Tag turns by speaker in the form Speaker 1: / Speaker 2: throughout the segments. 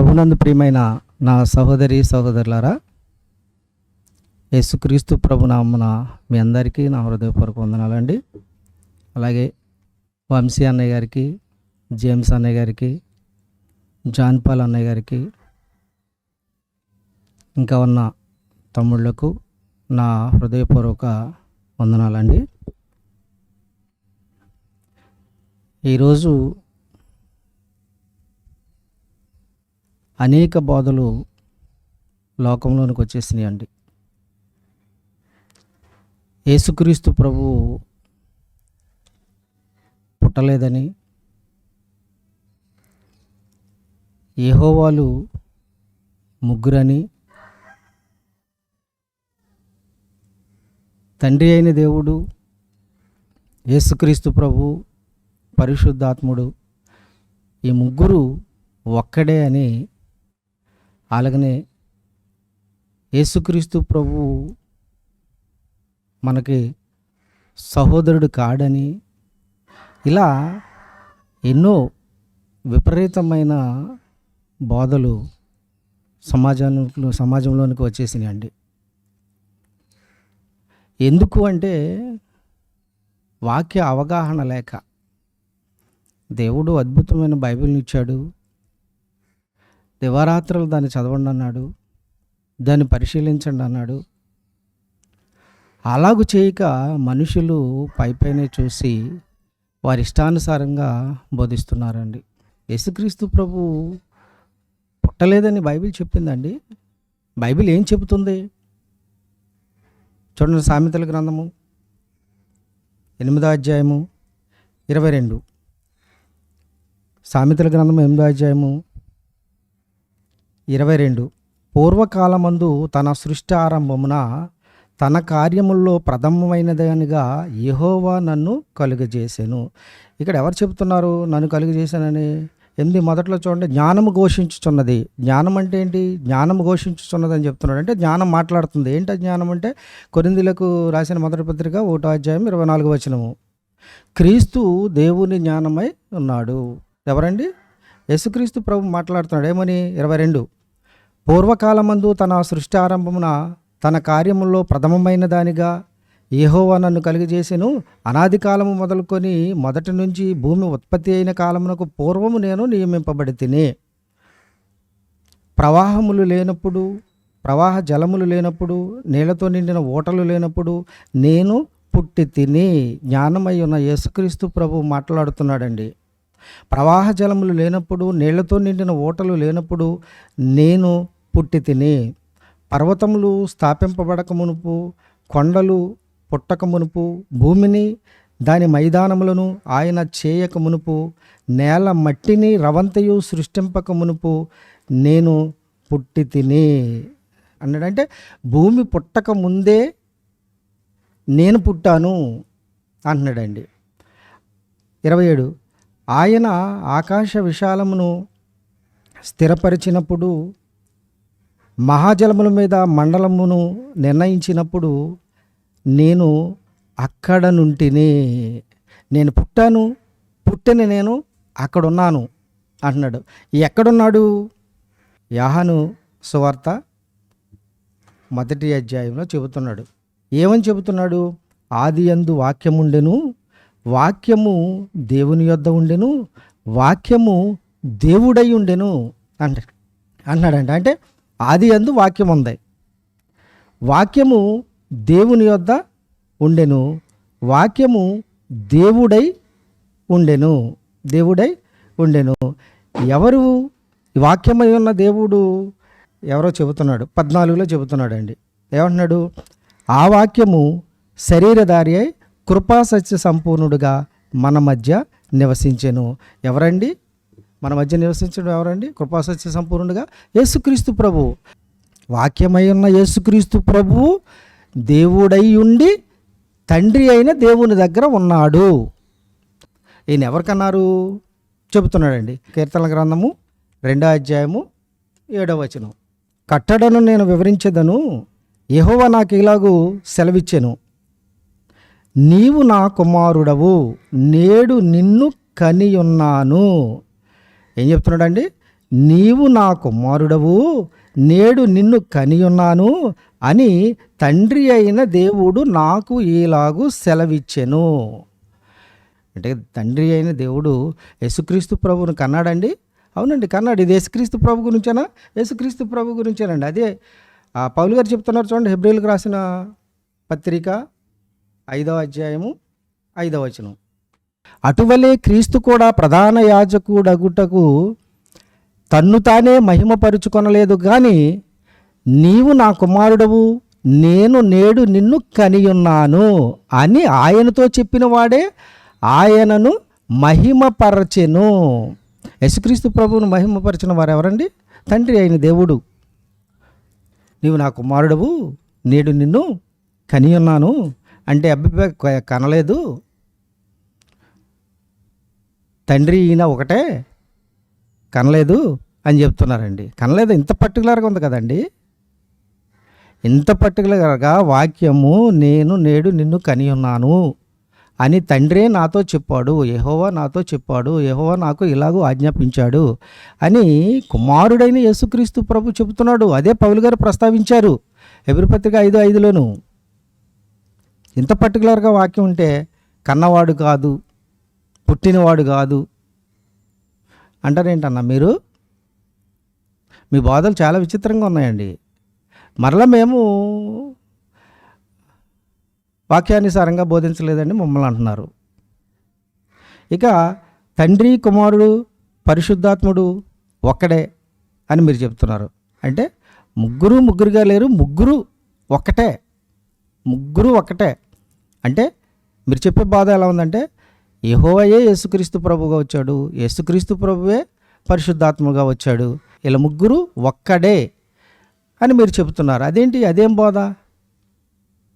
Speaker 1: ప్రభునందు ప్రియమైన నా సహోదరి సహోదరులారా యేసుక్రీస్తు ప్రభునామన మీ అందరికీ నా హృదయపూర్వక వందనాలండి. అలాగే వంశీ అన్నయ్య గారికి జేమ్స్ అన్నయ్య గారికి జాన్పాల్ అన్నయ్య గారికి ఇంకా ఉన్న తమ్ముళ్ళకు నా హృదయపూర్వక వందనాలండి. ఈరోజు అనేక బోధలు లోకంలోనికి వచ్చేసినాయి అండి యేసుక్రీస్తు ప్రభు పుట్టలేదని ఏహోవాలు ముగ్గురని తండ్రి అయిన దేవుడు యేసుక్రీస్తు ప్రభు పరిశుద్ధాత్ముడు ఈ ముగ్గురు ఒక్కడే అని అలాగనే యేసుక్రీస్తు ప్రభు మనకి సహోదరుడు కాడని ఇలా ఎన్నో విపరీతమైన బోధలు సమాజంలో సమాజంలోనికి వచ్చేసినాయండి. ఎందుకు అంటే వాక్య అవగాహన లేక దేవుడు అద్భుతమైన బైబిల్ని ఇచ్చాడు. దివారాత్రులు దాన్ని చదవండి అన్నాడు దాన్ని పరిశీలించండి అన్నాడు. అలాగు చేయక మనుషులు పైపైనే చూసి వారి ఇష్టానుసారంగా బోధిస్తున్నారండి. యేసుక్రీస్తు ప్రభు పుట్టలేదని బైబిల్ చెప్పిందండి. బైబిల్ ఏం చెబుతుంది? చూడండి సామెతల గ్రంథము ఎనిమిదో అధ్యాయము ఇరవై రెండు. సామెతల గ్రంథం ఎనిమిదో అధ్యాయము ఇరవై రెండు. పూర్వకాలమందు తన సృష్టి ఆరంభమున తన కార్యముల్లో ప్రథమమైనదనిగా యహోవా నన్ను కలుగజేశాను ఇక్కడ ఎవరు చెప్తున్నారు నన్ను కలుగజేశానని? ఎనిమిది మొదట్లో చూడండి జ్ఞానము ఘోషించుచున్నది. జ్ఞానం అంటే ఏంటి? జ్ఞానము ఘోషించుచున్నది అని చెప్తున్నాడు. అంటే జ్ఞానం మాట్లాడుతుంది. ఏంటి జ్ఞానం అంటే? కొరిందులకు రాసిన మొదటి పత్రిక ఒకటో అధ్యాయం ఇరవై నాలుగు వచనము. క్రీస్తు దేవుని జ్ఞానమై ఉన్నాడు. ఎవరండి? యేసుక్రీస్తు ప్రభు మాట్లాడుతున్నాడు. ఏమని? ఇరవై రెండు. పూర్వకాలమందు తన సృష్టి ఆరంభమున తన కార్యములో ప్రథమమైన దానిగా ఏహోవా నన్ను కలిగజేసెను. అనాది కాలము మొదలుకొని మొదటి నుంచి భూమి ఉత్పత్తి అయిన కాలమునకు పూర్వము నేను నియమింపబడి తిని ప్రవాహములు లేనప్పుడు ప్రవాహ జలములు లేనప్పుడు నీళ్ళతో నిండిన ఓటలు లేనప్పుడు నేను పుట్టి తిని జ్ఞానమై ఉన్న యేసుక్రీస్తు ప్రభు మాట్లాడుతున్నాడండి. ప్రవాహ జలములు లేనప్పుడు నీళ్ళతో నిండిన ఓటలు లేనప్పుడు నేను పుట్టి తిని పర్వతములు స్థాపింపబడక మునుపు కొండలు పుట్టక మునుపు భూమిని దాని మైదానములను ఆయన చేయక మునుపు నేల మట్టిని రవంతయు సృష్టింపక మునుపు నేను పుట్టి తిని అన్నాడంటే భూమి పుట్టక ముందే నేను పుట్టాను అంటున్నాడండి. ఇరవై ఏడు ఆయన ఆకాశ విశాలమును స్థిరపరిచినప్పుడు మహాజలముల మీద మండలమును నిర్ణయించినప్పుడు నేను అక్కడ నుంటిని నేను పుట్టాను పుట్టిన నేను అక్కడున్నాను అంటున్నాడు. ఎక్కడున్నాడు? యాహను సువార్త మొదటి అధ్యాయంలో చెబుతున్నాడు. ఏమని చెబుతున్నాడు? ఆది అందు వాక్యముండెను వాక్యము దేవుని యొద్ద ఉండెను వాక్యము దేవుడై ఉండెను అంట అన్నాడంట. అంటే ఆది అందు వాక్యం ఉంది వాక్యము దేవుని యొద్ద ఉండెను. వాక్యము దేవుడై ఉండెను. దేవుడై ఉండెను. ఎవరు వాక్యమై ఉన్న దేవుడు? ఎవరో చెబుతున్నాడు. పద్నాలుగులో చెబుతున్నాడండి. ఏమంటున్నాడు? ఆ వాక్యము శరీరధారి అయి కృపా సత్య సంపూర్ణుడుగా మన మధ్య నివసించెను. ఎవరండి? మన మధ్య నివసించడం ఎవరండి? కృపాసత్య సంపూర్ణుడుగా యేసుక్రీస్తు ప్రభు. వాక్యమై ఉన్న యేసుక్రీస్తు ప్రభు దేవుడై ఉండి తండ్రి అయిన దేవుని దగ్గర ఉన్నాడు. ఈయన ఎవరికన్నారు? చెబుతున్నాడండి. కీర్తన గ్రంథము రెండో అధ్యాయము ఏడవ వచనం. కట్టడను నేను వివరించదను యహోవ నాకు ఇలాగూ సెలవిచ్చెను. నీవు నా కుమారుడవు నేడు నిన్ను కనియున్నాను. ఏం చెప్తున్నాడండి? నీవు నా కుమారుడవు నేడు నిన్ను కనియున్నాను అని తండ్రి అయిన దేవుడు నాకు ఈలాగు సెలవిచ్చెను. అంటే తండ్రి అయిన దేవుడు యేసుక్రీస్తు ప్రభువును కన్నాడండి? అవునండి కన్నాడు. ఇది యేసుక్రీస్తు ప్రభు గురించేనా? యేసుక్రీస్తు ప్రభు గురించేనండి. అదే ఆ పౌలు గారు చెప్తున్నారు చూడండి హెబ్రిల్కి రాసిన పత్రిక ఐదవ అధ్యాయము ఐదవ వచనం. అటువలే క్రీస్తు కూడా ప్రధాన యాజకుడగుటకు తన్ను తానే మహిమపరుచుకొనలేదు కానీ నీవు నా కుమారుడవు నేను నేడు నిన్ను కనియున్నాను అని ఆయనతో చెప్పిన వాడే ఆయనను మహిమపరచెను. యశుక్రీస్తు ప్రభువును మహిమపరిచిన వారు ఎవరండి తండ్రి అయిన దేవుడు. నీవు నా కుమారుడవు నేడు నిన్ను కనియున్నాను అంటే అబ్బాయి కనలేదు. తండ్రి ఈయన ఒకటే? కనలేదు అని చెప్తున్నారండి. కనలేదు ఇంత పర్టికులర్గా ఉంది కదండి. ఇంత పర్టికులర్గా వాక్యము నేను నేడు నిన్ను కని ఉన్నాను అని తండ్రే నాతో చెప్పాడు యహోవా నాతో చెప్పాడు యహోవా నాకు ఇలాగూ ఆజ్ఞాపించాడు అని కుమారుడైన యేసుక్రీస్తు ప్రభు చెబుతున్నాడు. అదే పౌలు గారు ప్రస్తావించారు ఎబ్రిపత్రిక ఐదు ఐదులోను. ఇంత పర్టికులర్గా వాక్యం ఉంటే కన్నవాడు కాదు పుట్టినవాడు కాదు. అంటారేంటన్నా మీరు? మీ బాధలు చాలా విచిత్రంగా ఉన్నాయండి. మరలా మేము వాక్యానుసారంగా బోధించలేదండి మమ్మల్ని అంటున్నారు. ఇక తండ్రి కుమారుడు పరిశుద్ధాత్ముడు ఒక్కడే అని మీరు చెప్తున్నారు. అంటే ముగ్గురు ముగ్గురుగా లేరు ముగ్గురు ఒక్కటే ముగ్గురు ఒక్కటే. అంటే మీరు చెప్పే బాధ ఎలా ఉందంటే యహోవయే యేసుక్రీస్తు ప్రభుగా వచ్చాడు. యేసుక్రీస్తు ప్రభువే పరిశుద్ధాత్మగా వచ్చాడు. ఇలా ముగ్గురు ఒక్కడే అని మీరు చెబుతున్నారు. అదేంటి? అదేం బోధ?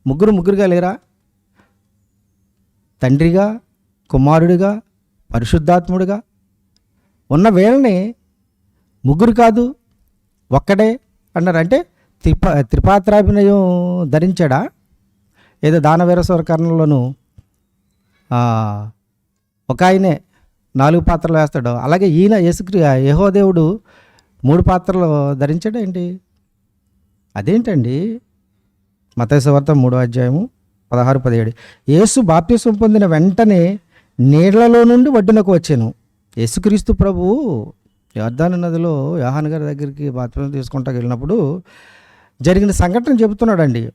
Speaker 1: ముగ్గురు ముగ్గురుగా లేరా? తండ్రిగా కుమారుడిగా పరిశుద్ధాత్ముడిగా ఉన్న వేళని ముగ్గురు కాదు ఒక్కడే అన్నారు. అంటే త్రిప త్రిపాత్రాభినయం ధరించాడా? ఏదో దానవీర కర్ణంలోను ఒక ఆయనే నాలుగు పాత్రలు వేస్తాడు. అలాగే ఈయన యేసుక్రి యహోదేవుడు మూడు పాత్రలు ధరించాడు ఏంటి? అదేంటండి? మతేశ్వార్త మూడో అధ్యాయము పదహారు పదిహేడు. యేసు బాప్తిసం పొందిన వెంటనే నీళ్ళలో నుండి వడ్డునకు వచ్చాను. యేసుక్రీస్తు ప్రభు యోర్ధాను నదిలో యోహాన్ గారి దగ్గరికి బాప్తిసం తీసుకుంటా వెళ్ళినప్పుడు జరిగిన సంఘటన చెబుతున్నాడండి.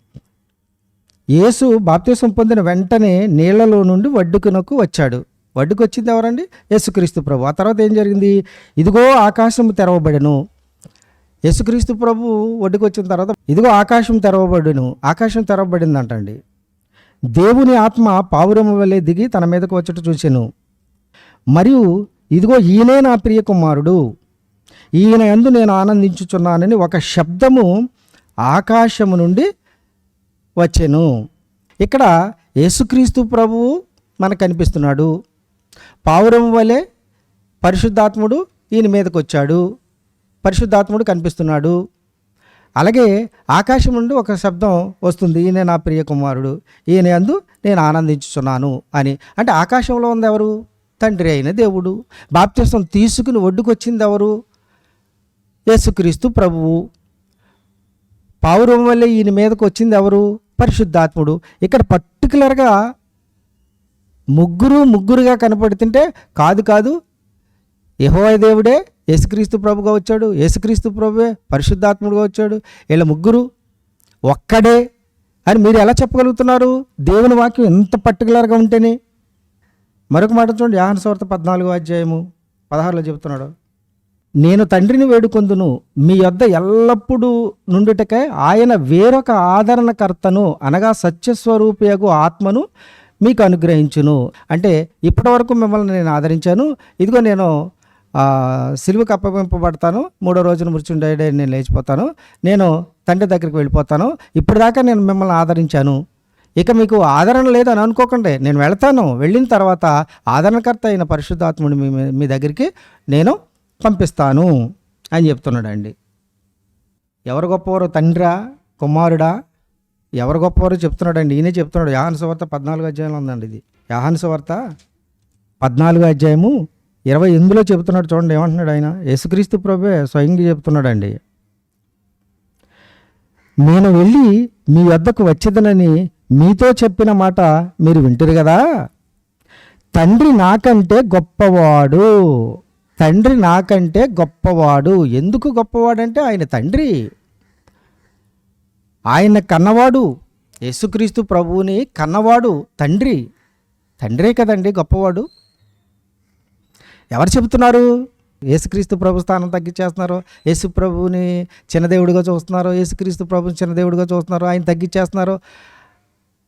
Speaker 1: యేసు బాప్తిసం పొందిన వెంటనే నీళ్ళలో నుండి వడ్డుకునకు వచ్చాడు. వడ్డుకు వచ్చింది ఎవరండి? యేసుక్రీస్తు ప్రభు. ఆ తర్వాత ఏం జరిగింది? ఇదిగో ఆకాశం తెరవబడను. యేసుక్రీస్తు ప్రభు ఒడ్డుకు వచ్చిన తర్వాత ఇదిగో ఆకాశం తెరవబడును. ఆకాశం తెరవబడిందంటండి. దేవుని ఆత్మ పావురము వలె దిగి తన మీదకు వచ్చట చూశాను మరియు ఇదిగో ఈయనే నా ప్రియ కుమారుడు. ఈయన యందు నేను ఆనందించుచున్నానని ఒక శబ్దము ఆకాశము నుండి వచ్చాను. ఇక్కడ యేసుక్రీస్తు ప్రభువు మనకు కనిపిస్తున్నాడు. పావురం వలె పరిశుద్ధాత్ముడు ఈయన మీదకు వచ్చాడు పరిశుద్ధాత్ముడు కనిపిస్తున్నాడు. అలాగే ఆకాశం నుండి ఒక శబ్దం వస్తుంది. ఈయన నా ప్రియ కుమారుడు. ఈయన అందు నేను ఆనందించుచున్నాను అని. అంటే ఆకాశంలో ఉంది ఎవరు? తండ్రి అయిన దేవుడు. బాప్తిసం తీసుకుని ఒడ్డుకొచ్చింది ఎవరు? యేసుక్రీస్తు ప్రభువు. పావురం వల్ల ఈయన మీదకు వచ్చింది ఎవరు? పరిశుద్ధాత్ముడు. ఇక్కడ పర్టికులర్గా ముగ్గురు ముగ్గురుగా కనపడుతుంటే కాదు కాదు యెహోవా దేవుడే యేసుక్రీస్తు ప్రభుగా వచ్చాడు యేసుక్రీస్తు ప్రభువే పరిశుద్ధాత్ముడుగా వచ్చాడు. వీళ్ళ ముగ్గురు ఒక్కడే అని మీరు ఎలా చెప్పగలుగుతున్నారు? దేవుని వాక్యం ఎంత పర్టికులర్గా ఉంటేనే. మరొక మాట చూడండి యాహన సోర్త పద్నాలుగో అధ్యాయము పదహారులో చెబుతున్నాడు. నేను తండ్రిని వేడుకొందును మీ యొద్ద ఎల్లప్పుడూ నుండుటకే ఆయన వేరొక ఆదరణకర్తను అనగా సత్యస్వరూపియగు ఆత్మను మీకు అనుగ్రహించును. అంటే ఇప్పటివరకు మిమ్మల్ని నేను ఆదరించాను. ఇదిగో నేను సిలువకు అప్పగింపబడతాను మూడో రోజున మృత్యుండే నేను లేచిపోతాను. నేను తండ్రి దగ్గరికి వెళ్ళిపోతాను. ఇప్పటిదాకా నేను మిమ్మల్ని ఆదరించాను. ఇక మీకు ఆదరణ లేదని అనుకోకండి. నేను వెళ్తాను. వెళ్ళిన తర్వాత ఆదరణకర్త అయిన పరిశుద్ధాత్ముడు మీ మీ దగ్గరికి నేను పంపిస్తాను అని చెప్తున్నాడండి. ఎవరు గొప్పవారు? తండ్రా? కుమారుడా? ఎవరు గొప్పవారు చెప్తున్నాడండి. ఈయనే చెప్తున్నాడు. యాహాను సువార్త పద్నాలుగు అధ్యాయంలో ఉందండి ఇది. యాహాను సువార్త పద్నాలుగు అధ్యాయము ఇరవై ఎనిమిదిలో చెబుతున్నాడు చూడండి ఏమంటున్నాడు ఆయన? యేసుక్రీస్తు ప్రభే స్వయంగా చెప్తున్నాడండి. నేను వెళ్ళి మీ వద్దకు వచ్చేదనని మీతో చెప్పిన మాట మీరు వింటారు కదా? తండ్రి నాకంటే గొప్పవాడు. తండ్రి నాకంటే గొప్పవాడు. ఎందుకు గొప్పవాడంటే ఆయన తండ్రి. ఆయన కన్నవాడు యేసుక్రీస్తు ప్రభువుని కన్నవాడు తండ్రి. తండ్రే కదండి గొప్పవాడు. ఎవరు చెబుతున్నారు? యేసుక్రీస్తు ప్రభు స్థానం తగ్గించేస్తున్నారు. యేసు ప్రభువుని చిన్నదేవుడిగా చూస్తున్నారు. యేసుక్రీస్తు ప్రభుని చిన్నదేవుడిగా చూస్తున్నారు. ఆయన తగ్గించేస్తున్నారు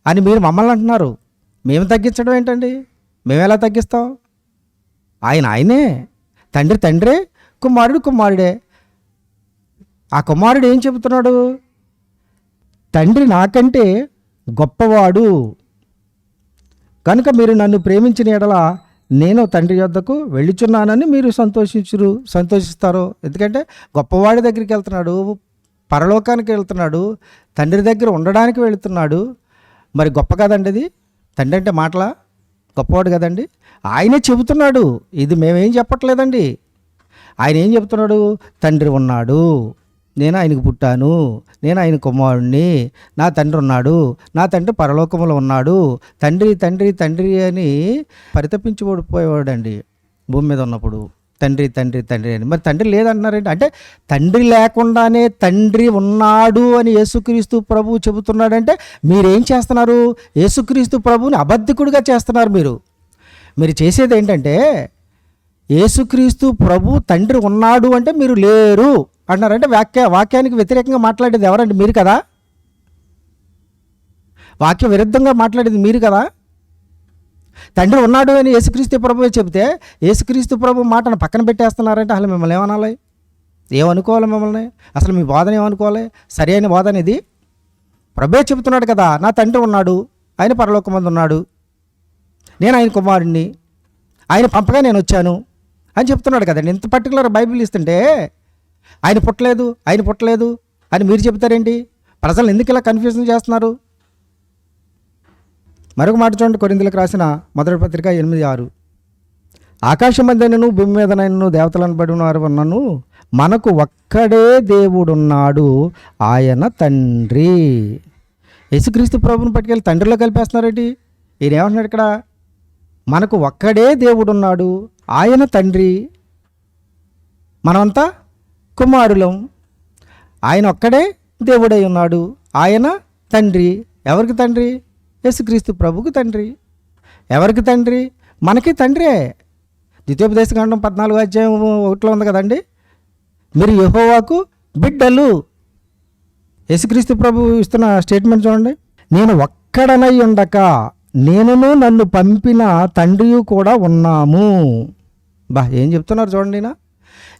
Speaker 1: అని మీరు మమ్మల్ని అంటున్నారు. మేము తగ్గించడం ఏంటండి? మేము ఎలా తగ్గిస్తాం? ఆయన ఆయనే. తండ్రి తండ్రే కుమారుడు కుమారుడే. ఆ కుమారుడు ఏం చెబుతున్నాడు? తండ్రి నాకంటే గొప్పవాడు. కనుక మీరు నన్ను ప్రేమించిన ఎడల నేను తండ్రి యొద్దకు వెళ్ళుచున్నానని మీరు సంతోషించురు సంతోషిస్తారు? ఎందుకంటే గొప్పవాడి దగ్గరికి వెళ్తున్నాడు పరలోకానికి వెళ్తున్నాడు తండ్రి దగ్గర ఉండడానికి వెళుతున్నాడు. మరి గొప్ప కదండి అది? తండ్రి అంటే మాటలా? గొప్పవాడు కదండి? ఆయనే చెబుతున్నాడు. ఇది మేమేం చెప్పట్లేదండి. ఆయన ఏం చెబుతున్నాడు? తండ్రి ఉన్నాడు. నేను ఆయనకు పుట్టాను నేను ఆయన కుమారుణ్ణి నా తండ్రి ఉన్నాడు నా తండ్రి పరలోకంలో ఉన్నాడు తండ్రి తండ్రి తండ్రి అని పరితపించి ఓడిపోయేవాడండి భూమి మీద ఉన్నప్పుడు. తండ్రి తండ్రి తండ్రి అని. మరి తండ్రి లేదంటున్నారండి. అంటే తండ్రి లేకుండానే తండ్రి ఉన్నాడు అని యేసుక్రీస్తు ప్రభు చెబుతున్నాడంటే మీరేం చేస్తున్నారు? యేసుక్రీస్తు ప్రభుని అబద్ధికుడిగా చేస్తున్నారు మీరు. మీరు చేసేది ఏంటంటే యేసుక్రీస్తు ప్రభు తండ్రి ఉన్నాడు అంటే మీరు లేరు. అంటున్నారంటే వాక్య వాక్యానికి వ్యతిరేకంగా మాట్లాడేది ఎవరండి? మీరు కదా? వాక్య విరుద్ధంగా మాట్లాడేది మీరు కదా? తండ్రి ఉన్నాడు అని యేసుక్రీస్తు ప్రభు చెబితే యేసుక్రీస్తు ప్రభు మాటను పక్కన పెట్టేస్తున్నారంటే అసలు మిమ్మల్ని ఏమనాలి? ఏమనుకోవాలి మిమ్మల్ని? అసలు మీ బోధన ఏమనుకోవాలి? సరి అయిన బోధన ఇది? ప్రభే చెబుతున్నాడు కదా నా తండ్రి ఉన్నాడు ఆయన పరలోకమందు ఉన్నాడు. నేను ఆయన కుమారుణ్ణి ఆయన పంపగా నేను వచ్చాను అని చెప్తున్నాడు కదండి. ఇంత పర్టికులర్ బైబిల్ ఇస్తుంటే ఆయన పుట్టలేదు ఆయన పుట్టలేదు అని మీరు చెప్తారేంటి ప్రజలు ఎందుకు ఇలా కన్ఫ్యూజన్ చేస్తున్నారు? మరొక మాట చూడండి కొరిందులకు రాసిన మొదటి పత్రిక ఎనిమిది ఆరు. ఆకాశం మధ్యనను భూమి మీదనైనను దేవతలను పడి ఉన్నారు ఉన్నను మనకు ఒక్కడే దేవుడున్నాడు ఆయన తండ్రి. యేసుక్రీస్తు ప్రభుని పట్టుకెళ్ళి తండ్రిలో కలిపేస్తున్నారేంటి? ఈయన ఏమంటున్నాడు ఇక్కడ? మనకు ఒక్కడే దేవుడున్నాడు ఆయన తండ్రి. మనమంతా కుమారులం. ఆయన ఒక్కడే దేవుడై ఉన్నాడు. ఆయన తండ్రి. ఎవరికి తండ్రి? యేసుక్రీస్తు ప్రభుకు తండ్రి. ఎవరికి తండ్రి? మనకి తండ్రే. ద్వితీయోపదేశకాండం పద్నాలుగు అధ్యాయం ఒకటిలో ఉంది కదండి? మీరు యహోవాకు బిడ్డలు. యేసుక్రీస్తు ప్రభు ఇస్తున్న స్టేట్మెంట్ చూడండి. నేను ఒక్కడనై ఉండక నేనును నన్ను పంపిన తండ్రియు కూడా ఉన్నాము. బా ఏం చెప్తున్నారు చూడండి నా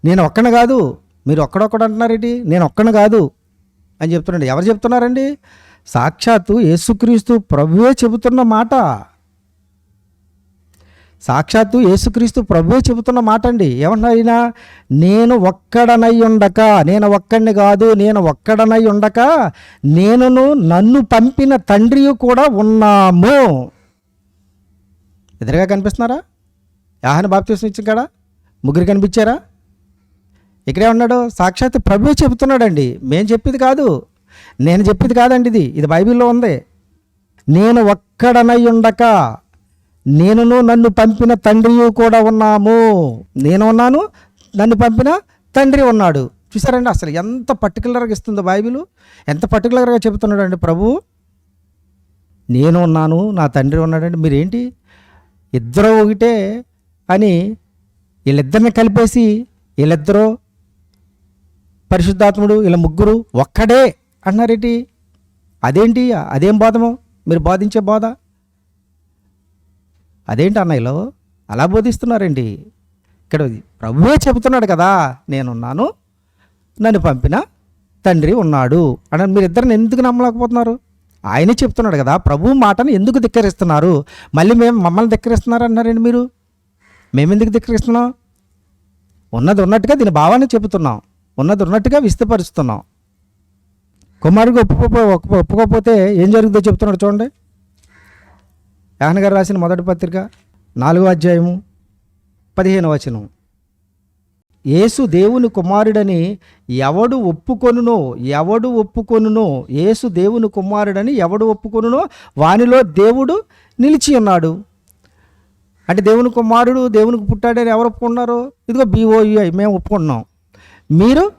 Speaker 1: నేను ఒక్కన కాదు మీరు ఒక్కడొక్కడు అంటున్నారేంటి? నేను ఒక్కను కాదు అని చెప్తున్నాడు. ఎవరు చెప్తున్నారండి? సాక్షాత్తు యేసుక్రీస్తు ప్రభువే చెబుతున్న మాట. సాక్షాత్తు యేసుక్రీస్తు ప్రభువే చెబుతున్న మాట అండి. ఏమంటున్నారు నేను ఒక్కడనై ఉండక నేను ఒక్కడిని కాదు నేను ఒక్కడనై ఉండక నేనును నన్ను పంపిన తండ్రి కూడా ఉన్నాము. ఎదురుగా కనిపిస్తున్నారా? యాహన బాప్తీసం ఇచ్చిన కాడా ముగ్గురు కనిపించారా? ఇక్కడే ఉన్నాడు. సాక్షాత్ ప్రభువే చెబుతున్నాడండి. మేము చెప్పింది కాదు. నేను చెప్పింది కాదండి ఇది. ఇది బైబిల్లో ఉంది. నేను ఒక్కడనై ఉండక నేనును నన్ను పంపిన తండ్రి కూడా ఉన్నాము. నేను ఉన్నాను నన్ను పంపిన తండ్రి ఉన్నాడు. చూసారండి అసలు ఎంత పర్టికులర్గా ఇస్తుందో బైబిల్. ఎంత పర్టికులర్గా చెబుతున్నాడు అండి ప్రభు. నేను ఉన్నాను నా తండ్రి ఉన్నాడండి. మీరేంటి? ఇద్దరు ఒకటే అని వీళ్ళిద్దరిని కలిపేసి వీళ్ళిద్దరూ పరిశుద్ధాత్ముడు వీళ్ళ ముగ్గురు ఒక్కడే అంటున్నారేంటి అదేంటి? అదేం బోధము? మీరు బోధించే బోధ? అదేంటి అన్నయ్యలో? అలా బోధిస్తున్నారండి ఇక్కడ ప్రభువే చెబుతున్నాడు కదా నేనున్నాను నన్ను పంపిన తండ్రి ఉన్నాడు అని మీరు ఇద్దరిని ఎందుకు నమ్మలేకపోతున్నారు? ఆయనే చెప్తున్నాడు కదా ప్రభు మాటను ఎందుకు ధిక్కరిస్తున్నారు? మళ్ళీ మేము మమ్మల్ని ధిక్కరిస్తున్నారు అన్నారండి మీరు? మేమెందుకు ధిక్కరిస్తున్నాం? ఉన్నది ఉన్నట్టుగా దీని భావాన్ని చెబుతున్నాం. ఉన్నది ఉన్నట్టుగా విస్తపరుస్తున్నాం కుమారుడికి ఒప్పుకో ఒప్పుకోకపోతే ఏం జరుగుతుందో చెప్తున్నాడు చూడండి. యాహన్ గారు రాసిన మొదటి పత్రిక నాలుగో అధ్యాయము పదిహేను వచనం యేసు దేవుని కుమారుడని ఎవడు ఒప్పుకొనునో ఎవడు ఒప్పుకొనునో యేసు దేవుని కుమారుడని ఎవడు ఒప్పుకొనునో వానిలో దేవుడు నిలిచి ఉన్నాడు. అంటే దేవుని కుమారుడు దేవునికి పుట్టాడని ఎవరు ఒప్పుకున్నారు ఇదిగో బీఓఈ మేము ఒప్పుకున్నాం మీరు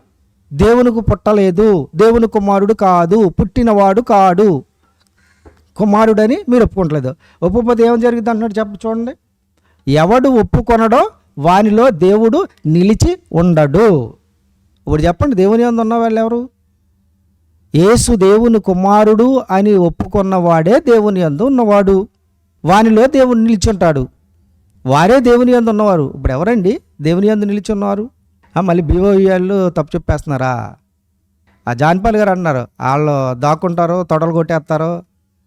Speaker 1: దేవునికి పుట్టలేదు దేవుని కుమారుడు కాదు పుట్టినవాడు కాడు. కుమారుడని మీరు ఒప్పుకోవట్లేదు ఒప్పుకోతే ఏం జరిగింది అంటున్నాడు చెప్ప చూడండి. ఎవడు ఒప్పుకొనడో వానిలో దేవుడు నిలిచి ఉండడు. ఇప్పుడు చెప్పండి దేవుని అందు ఉన్న వాళ్ళు ఎవరు? యేసు దేవుని కుమారుడు అని ఒప్పుకున్నవాడే దేవుని ఎందు ఉన్నవాడు. వానిలో దేవుడు నిలిచి ఉంటాడు. వారే దేవుని ఎందు ఉన్నవారు. ఇప్పుడు ఎవరండి? దేవుని ఎందు నిలిచి ఉన్నవారు? మళ్ళీ బీఓఈ వాళ్ళు తప్పు చెప్పేస్తున్నారా? ఆ జాన్పాల్ గారు అన్నారు. వాళ్ళు దాక్కుంటారు తొడలు కొట్టేస్తారు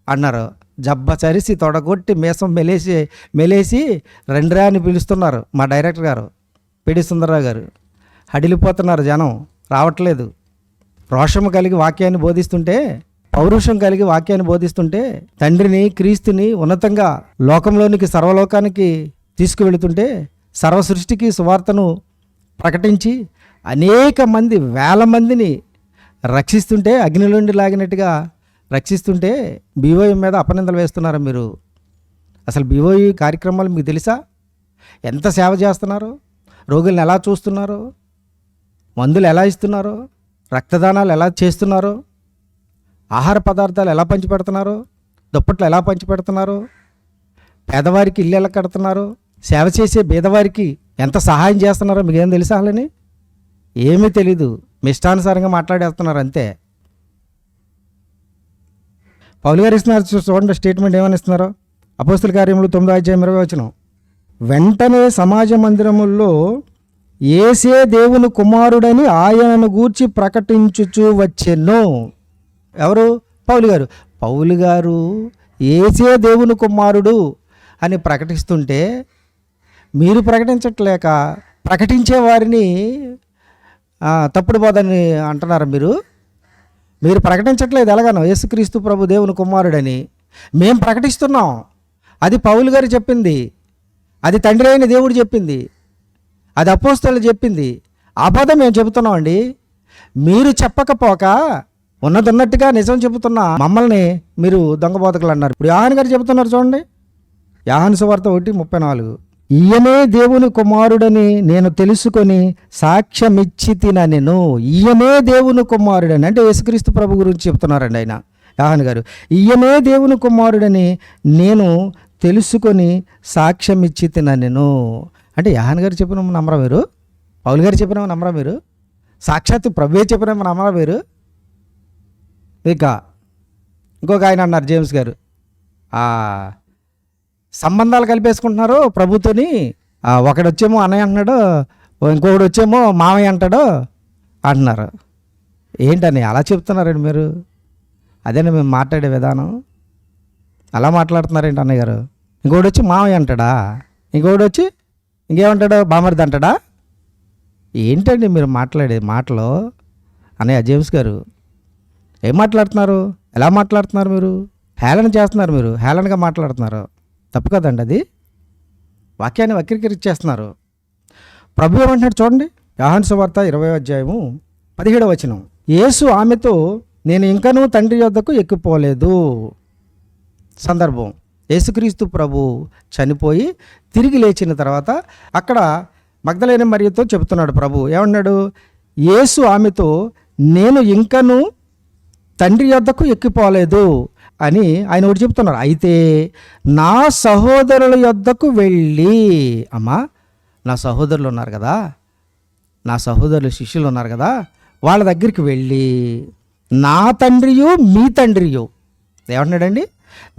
Speaker 1: అన్నారు. జబ్బ చరిసి తొడగొట్టి మీసం మెలేసి మెలేసి రెండ్రా అని పిలుస్తున్నారు మా డైరెక్టర్ గారు పిడి సుందరరావు గారు. హడిలిపోతున్నారు జనం రావట్లేదు. రోషము కలిగి వాక్యాన్ని బోధిస్తుంటే పౌరుషం కలిగి వాక్యాన్ని బోధిస్తుంటే తండ్రిని క్రీస్తుని ఉన్నతంగా లోకంలోనికి సర్వలోకానికి తీసుకువెళుతుంటే సర్వ సృష్టికి సువార్తను ప్రకటించి అనేక మంది వేల మందిని రక్షిస్తుంటే అగ్నిలోండి లాగినట్టుగా రక్షిస్తుంటే బీఓఈ మీద అపనిందలు వేస్తున్నారా మీరు? అసలు బీఓఈ కార్యక్రమాలు మీకు తెలుసా? ఎంత సేవ చేస్తున్నారు? రోగుల్ని ఎలా చూస్తున్నారో? మందులు ఎలా ఇస్తున్నారో? రక్తదానాలు ఎలా చేస్తున్నారో? ఆహార పదార్థాలు ఎలా పంచిపెడుతున్నారో? దుప్పట్లు ఎలా పంచిపెడుతున్నారు? పేదవారికి ఇల్లు ఎలా కడుతున్నారో? సేవ చేసే బీదవారికి ఎంత సహాయం చేస్తున్నారో మీకేం తెలుసా వాళ్ళని ఏమీ తెలీదు. మీ ఇష్టానుసారంగా మాట్లాడేస్తున్నారు అంతే. పౌలు గారు ఇస్తున్నారు చూడండి స్టేట్మెంట్ ఏమని ఇస్తున్నారో. అపోస్తుల కార్యములు తొమ్మిదో అధ్యాయం ఇరవై వచ్చిన వెంటనే సమాజ మందిరముల్లో ఏసే దేవుని కుమారుడని ఆయనను గూర్చి ప్రకటించుచు వచ్చెను. ఎవరు? పౌలు గారు. పౌలు గారు ఏసే దేవుని కుమారుడు అని ప్రకటిస్తుంటే మీరు ప్రకటించట్లేక ప్రకటించే వారిని తప్పుడు బోధని అంటున్నారు మీరు. మీరు ప్రకటించట్లేదు ఎలాగనో యేసుక్రీస్తు ప్రభు దేవుని కుమారుడని. మేము ప్రకటిస్తున్నాం. అది పౌలు గారు చెప్పింది. అది తండ్రి అయిన దేవుడు చెప్పింది. అది అపోస్తలు చెప్పింది. అబద్ధం మేము చెబుతున్నాం అండి. మీరు చెప్పకపోక ఉన్నది ఉన్నట్టుగా నిజం చెబుతున్న మమ్మల్ని మీరు దొంగ బోధకులు అన్నారు. ఇప్పుడు యాహన్ గారు చెబుతున్నారు చూడండి. యాహన్ సువార్త ఒకటి ముప్పై నాలుగు. ఈయనే దేవుని కుమారుడని నేను తెలుసుకొని సాక్ష్యమిచ్చి తిననెను ఈయనే దేవుని కుమారుడని. అంటే యేసుక్రీస్తు ప్రభు గురించి చెప్తున్నారండి ఆయన యాహన్ గారు. ఈయనే దేవుని కుమారుడని నేను తెలుసుకొని సాక్ష్యమిచ్చి తిననెను అంటే యాహన్ గారు చెప్పిన నమ్మరా మీరు? పౌల్ గారు చెప్పిన నమ్మరా మీరు? సాక్షాత్తు ప్రభువే చెప్పిన నమ్మరా మీరు? ఇక ఇంకొక ఆయన అన్నారు జేమ్స్ గారు. సంబంధాలు కలిపేసుకుంటున్నారు ప్రభుతోని ఒకడు వచ్చేమో అన్నయ్య అంటున్నాడు ఇంకొకడు వచ్చేమో మామయ్య అంటాడు అంటున్నారు. ఏంటని అలా చెప్తున్నారండి మీరు? అదేనా మేము మాట్లాడే విధానం? అలా మాట్లాడుతున్నారేంటి అన్నయ్య గారు? ఇంకొకటి వచ్చి మామయ్య అంటాడా? ఇంకొకటి వచ్చి ఇంకేమంటాడు? బామర్ది అంటాడా? ఏంటండి మీరు మాట్లాడే మాటలు? అన్నయ్య జేమ్స్ గారు ఏం మాట్లాడుతున్నారు? ఎలా మాట్లాడుతున్నారు మీరు? హేళన చేస్తున్నారు మీరు? హేళనగా మాట్లాడుతున్నారు. తప్పు కదండి అది? వాక్యాన్ని వక్రీకరించేస్తున్నారు. ప్రభు ఏమంటున్నాడు చూడండి? యాహాన్స్ వార్త ఇరవై అధ్యాయము పదిహేడవ వచనం. యేసు ఆమెతో నేను ఇంకనూ తండ్రి యొద్దకు ఎక్కిపోలేదు. సందర్భం. యేసుక్రీస్తు ప్రభు చనిపోయి తిరిగి లేచిన తర్వాత అక్కడ మగ్ధలైన మరియతో చెబుతున్నాడు ప్రభు. ఏమన్నాడు? యేసు ఆమెతో నేను ఇంకను తండ్రి యొద్దకు ఎక్కిపోలేదు. అని ఆయన ఒకటి చెప్తున్నారు. అయితే నా సహోదరుల యొద్దకు వెళ్ళి అమ్మా నా సహోదరులు ఉన్నారు కదా నా సహోదరులు శిష్యులు ఉన్నారు కదా వాళ్ళ దగ్గరికి వెళ్ళి నా తండ్రియు మీ తండ్రియు ఏమంటున్నాడండి?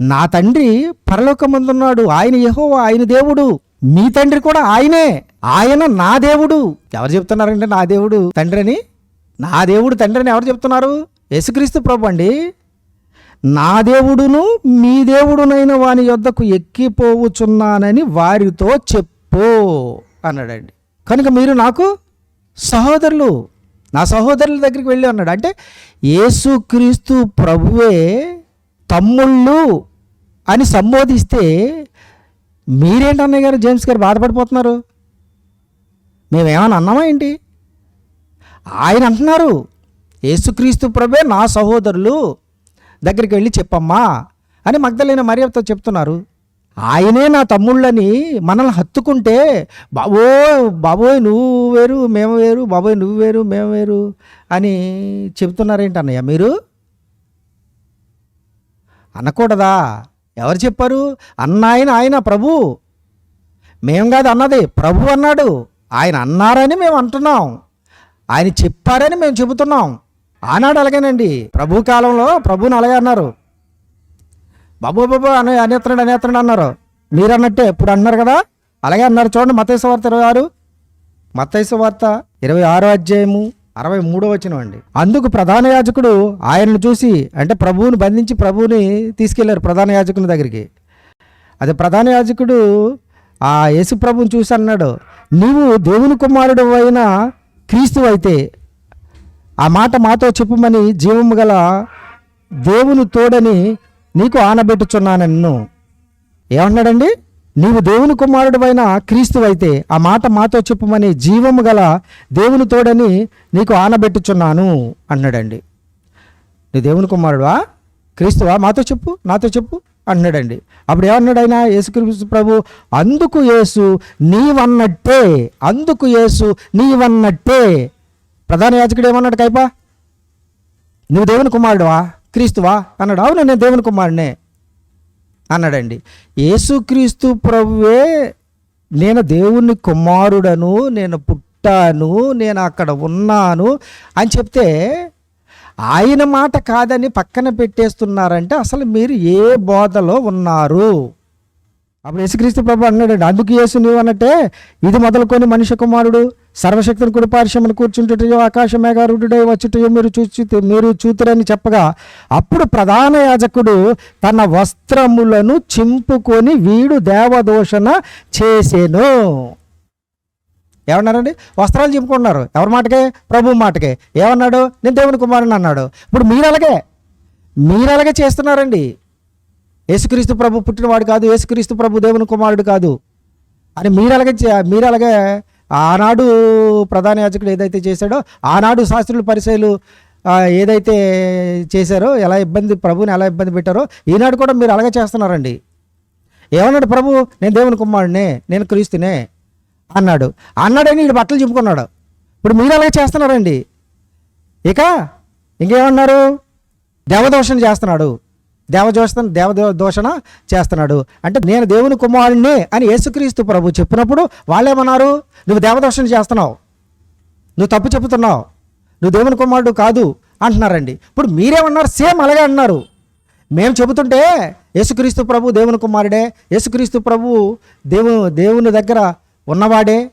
Speaker 1: నా తండ్రి పరలోకమందున్నాడు ఆయన యహో ఆయన దేవుడు మీ తండ్రి కూడా ఆయనే ఆయన నా దేవుడు. ఎవరు చెప్తున్నారంటే నా దేవుడు తండ్రి అని? నా దేవుడు తండ్రి అని ఎవరు చెప్తున్నారు? యేసుక్రీస్తు ప్రభు అండి. నా దేవుడును మీ దేవుడునైన వాని యొద్దకు ఎక్కిపోవుచున్నానని వారితో చెప్పు అన్నాడండి. కనుక మీరు నాకు సహోదరులు నా సహోదరుల దగ్గరికి వెళ్ళి అన్నాడు. అంటే యేసుక్రీస్తు ప్రభువే తమ్ముళ్ళు అని సంబోధిస్తే మీరేంటి అన్నయ్య గారు జేమ్స్ గారు బాధపడిపోతున్నారు? మేమేమని అన్నామా ఏంటి? ఆయన అంటున్నారు యేసుక్రీస్తు ప్రభే నా సహోదరులు దగ్గరికి వెళ్ళి చెప్పమ్మా అని మగ్ధలైన మర్యాదతో చెప్తున్నారు. ఆయనే నా తమ్ముళ్ళని మనల్ని హత్తుకుంటే బాబో బాబోయ్ నువ్వు వేరు మేము వేరు బాబోయ్ నువ్వు వేరు మేము వేరు అని చెప్తున్నారేంటి అన్నయ్య మీరు? అనకూడదా? ఎవరు చెప్పారు? అన్న ఆయన ఆయన ప్రభు. మేం కాదు అన్నది ప్రభు అన్నాడు. ఆయన అన్నారని మేము అంటున్నాం. ఆయన చెప్పారని మేము చెబుతున్నాం. ఆనాడు అలాగేనండి. ప్రభు కాలంలో ప్రభుని అలాగే అన్నారు. బాబు బాబు అని అనేత్రుడు అనేత్రుడు అన్నారు. మీరు అన్నట్టే ఇప్పుడు అన్నారు కదా? అలాగే అన్నారు. చూడండి మతేశ్వ వార్త ఇరవై ఆరు. మతైసు వార్త ఇరవై ఆరో అధ్యాయము అరవై మూడో వచ్చిన అండి. అందుకు ప్రధాన యాజకుడు ఆయనను చూసి అంటే ప్రభువుని బంధించి ప్రభువుని తీసుకెళ్ళారు ప్రధాన యాజకుని దగ్గరికి. అది ప్రధాన యాజకుడు ఆ యేసు ప్రభుని చూసి అన్నాడు నీవు దేవుని కుమారుడు అయిన క్రీస్తు అయితే ఆ మాట మాతో చెప్పుమని జీవము గల దేవుని తోడని నీకు ఆనబెట్టుచున్నాను నిన్ను. ఏమన్నాడండి నీవు దేవుని కుమారుడువైన క్రీస్తు అయితే ఆ మాట మాతో చెప్పుమని జీవము గల దేవుని తోడని నీకు ఆనబెట్టుచున్నాను అన్నాడండి. నీ దేవుని కుమారుడువా క్రీస్తువా? మాతో చెప్పు నాతో చెప్పు అన్నాడండి. అప్పుడు ఏమన్నాడు ఆయన? యేసుక్రీస్తు ప్రభు అందుకు యేసు నీవన్నట్టే అందుకు యేసు నీవన్నట్టే ప్రధాన యాజకుడు ఏమన్నాడు కైపా? నువ్వు దేవుని కుమారుడువా? క్రీస్తువా? అన్నాడు. అవును నేను దేవుని కుమారుడినే అన్నాడండి. యేసుక్రీస్తు ప్రభువే నేను దేవుని కుమారుడను నేను పుట్టాను నేను అక్కడ ఉన్నాను అని చెప్తే ఆయన మాట కాదని పక్కన పెట్టేస్తున్నారంటే అసలు మీరు ఏ బోధలో ఉన్నారు? అప్పుడు యేసుక్రీస్తు ప్రభు అన్నాడండి. అందుకు యేసు నీవు అన్నట్టే ఇది మొదలుకొని మనిషి కుమారుడు. సర్వశక్తిని కుడిపార్శ్వమని కూర్చుంటుటయో ఆకాశ మేఘారుడై వచ్చుటయో మీరు చూచి మీరు చూతురని చెప్పగా అప్పుడు ప్రధాన యాజకుడు తన వస్త్రములను చింపుకొని వీడు దేవదోషణ చేసేను. ఏమన్నారండి? వస్త్రాలు చింపుకున్నారు ఎవరి మాటకే? ప్రభు మాటకే. ఏమన్నాడు? నేను దేవుని కుమారుని అన్నాడు. ఇప్పుడు మీరు అలాగే మీరు అలాగే చేస్తున్నారండి? యేసుక్రీస్తు ప్రభు పుట్టినవాడు కాదు యేసుక్రీస్తు ప్రభు దేవుని కుమారుడు కాదు. అని మీరు అలాగే చే- మీరు అలాగే ఆనాడు ప్రధాన యాజకుడు ఏదైతే చేశాడో ఆనాడు శాస్త్రులు పరిచయలు ఏదైతే చేశారో ఎలా ఇబ్బంది ప్రభుని ఎలా ఇబ్బంది పెట్టారో ఈనాడు కూడా మీరు అలాగే చేస్తున్నారండి. ఏమన్నాడు ప్రభు? నేను దేవుని కుమారుడినే నేను క్రీస్తునే అన్నాడు. అన్నాడని వీడు బట్టలు చింపుకున్నాడు. ఇప్పుడు మీరు అలాగే చేస్తున్నారండి. ఇక ఇంకేమన్నారు? దేవదోషణ చేస్తున్నాడు. దేవదోషణ దేవదోషణ చేస్తున్నాడు. అంటే నేను దేవుని కుమారుణ్ణి అని యేసుక్రీస్తు ప్రభు చెప్పినప్పుడు వాళ్ళేమన్నారు? నువ్వు దేవదోషణ చేస్తున్నావు. నువ్వు తప్పు చెబుతున్నావు. నువ్వు దేవుని కుమారుడు కాదు అంటున్నారండి. ఇప్పుడు మీరేమన్నారు? సేమ్ అలాగే అన్నారు. మేము చెబుతుంటే యేసుక్రీస్తు ప్రభు దేవుని కుమారుడే యేసుక్రీస్తు ప్రభు దేవు దేవుని దగ్గర ఉన్నవాడే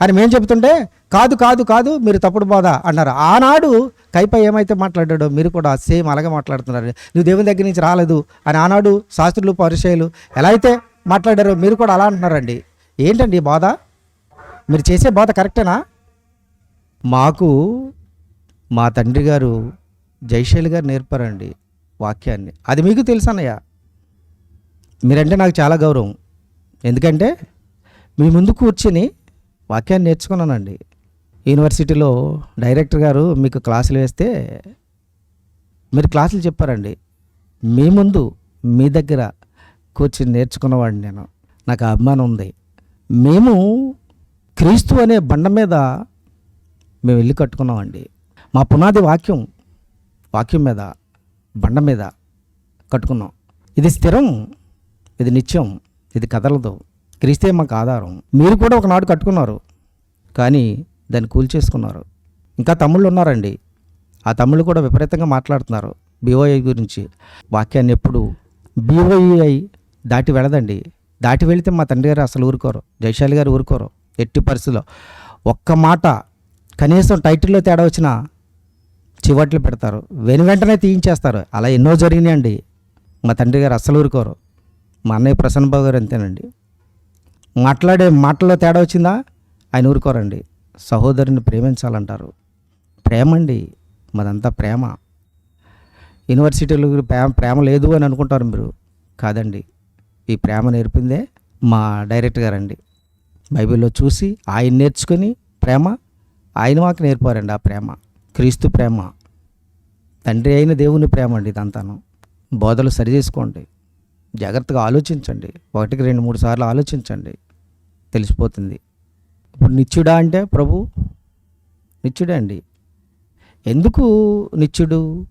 Speaker 1: అని మేము చెబుతుంటే కాదు కాదు కాదు మీరు తప్పుడు బోధ అన్నారు? ఆనాడు కైప ఏమైతే మాట్లాడాడో మీరు కూడా సేమ్ అలాగే మాట్లాడుతున్నారు. నువ్వు దేవుని దగ్గర నుంచి రాలేదు అని ఆనాడు శాస్త్రులు పరిచయాలు ఎలా అయితే మాట్లాడారో మీరు కూడా అలా అంటున్నారండి. ఏంటండి బాధ? మీరు చేసే బాధ కరెక్టేనా? మాకు మా తండ్రి గారు జైశైలి గారు నేర్పారండి వాక్యాన్ని. అది మీకు తెలుసు అన్నయ్య. మీరంటే నాకు చాలా గౌరవం. ఎందుకంటే మీ ముందు కూర్చుని వాక్యాన్ని నేర్చుకున్నానండి. యూనివర్సిటీలో డైరెక్టర్ గారు మీకు క్లాసులు వేస్తే మీరు క్లాసులు చెప్పారండి. మీ ముందు మీ దగ్గర కూర్చుని నేర్చుకున్నవాడిని నేను. నాకు అభిమానం ఉంది. మేము క్రీస్తు అనే బండ మీద మేము ఇల్లు కట్టుకున్నామండి. మా పునాది వాక్యం వాక్యం మీద బండ మీద కట్టుకున్నాం. ఇది స్థిరం ఇది నిత్యం ఇది కదలదు. క్రీస్తే మాకు ఆధారం. మీరు కూడా ఒకనాడు కట్టుకున్నారు. కానీ దాన్ని కూల్చేసుకున్నారు ఇంకా తమ్ముళ్ళు ఉన్నారండి. ఆ తమ్ముళ్ళు కూడా విపరీతంగా మాట్లాడుతున్నారు బీఓఐ గురించి. వాక్యాన్ని ఎప్పుడు బీఓఐ దాటి వెళ్ళదండి. దాటి వెళితే మా తండ్రి గారు అసలు ఊరుకోరు. జైశాలి గారు ఊరుకోరు. ఎట్టి పరిస్థితిలో ఒక్క మాట కనీసం టైటిల్లో తేడా వచ్చినా చివట్లు పెడతారు. వెను వెంటనే తీయించేస్తారు. అలా ఎన్నో జరిగినాయండి. మా తండ్రి గారు అస్సలు ఊరుకోరు. మా అన్నయ్య ప్రసన్న బాబు గారు అంతేనండి. మాట్లాడే మాటల్లో తేడా వచ్చిందా? ఆయన ఊరుకోరండి. సహోదరుని ప్రేమించాలంటారు. ప్రేమ అండి మాదంతా ప్రేమ. యూనివర్సిటీలో ప్రేమ ప్రేమ లేదు అని అనుకుంటారు మీరు. కాదండి ఈ ప్రేమ నేర్పిందే మా డైరెక్టర్ గారండి. బైబిల్లో చూసి ఆయన నేర్చుకుని ప్రేమ ఆయన మాకు నేర్పారండి ఆ ప్రేమ. క్రీస్తు ప్రేమ. తండ్రి అయిన దేవుని ప్రేమ అండి ఇదంతాను. బోధలు సరి చేసుకోండి. జాగ్రత్తగా ఆలోచించండి. ఒకటికి రెండు మూడు సార్లు ఆలోచించండి. తెలిసిపోతుంది. ఇప్పుడు నిత్యుడా అంటే ప్రభు? నిత్యుడే అండి. ఎందుకు నిత్యుడు?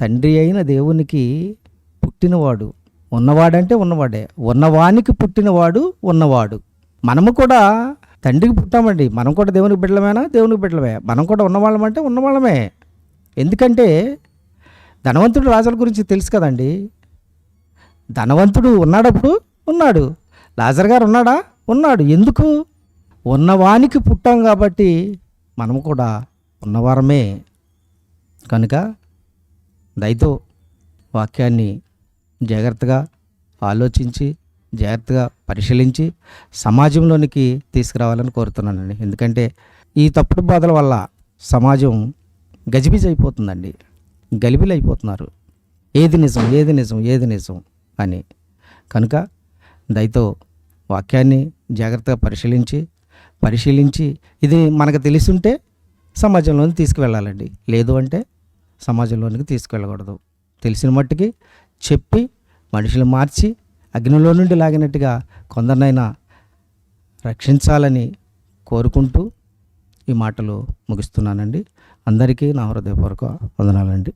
Speaker 1: తండ్రి అయిన దేవునికి పుట్టినవాడు. ఉన్నవాడంటే ఉన్నవాడే. ఉన్నవానికి పుట్టినవాడు ఉన్నవాడు. మనము కూడా తండ్రికి పుట్టామండి. మనం కూడా దేవునికి బిడ్డలమేనా? దేవునికి బిడ్డలమే. మనం కూడా ఉన్నవాళ్ళమంటే ఉన్నవాళ్ళమే. ఎందుకంటే ధనవంతుడు రాజుల గురించి తెలుసు కదండి. ధనవంతుడు ఉన్నాడప్పుడు ఉన్నాడు. లాజర్ గారు ఉన్నాడా? ఉన్నాడు. ఎందుకు? ఉన్నవానికి పుట్టాం కాబట్టి మనము కూడా ఉన్నవారమే. కనుక దయతో వాక్యాన్ని జాగ్రత్తగా ఆలోచించి జాగ్రత్తగా పరిశీలించి సమాజంలోనికి తీసుకురావాలని కోరుతున్నానండి. ఎందుకంటే ఈ తప్పుడు బాధల వల్ల సమాజం గజిబిజి అయిపోతుందండి గలిబిలు అయిపోతున్నారు ఏది నిజం ఏది నిజం ఏది నిజం అని. కనుక దయతో వాక్యాన్ని జాగ్రత్తగా పరిశీలించి పరిశీలించి ఇది మనకు తెలిసుంటే సమాజంలోకి తీసుకువెళ్ళాలండి. లేదు అంటే సమాజంలోనికి తీసుకువెళ్ళకూడదు. తెలిసిన మట్టుకి చెప్పి మనుషులు మార్చి అగ్నిలో నుండి లాగినట్టుగా కొందరినైనా రక్షించాలని కోరుకుంటూ ఈ మాటలు ముగిస్తున్నానండి. అందరికీ నా హృదయపూర్వక వందనాలండి.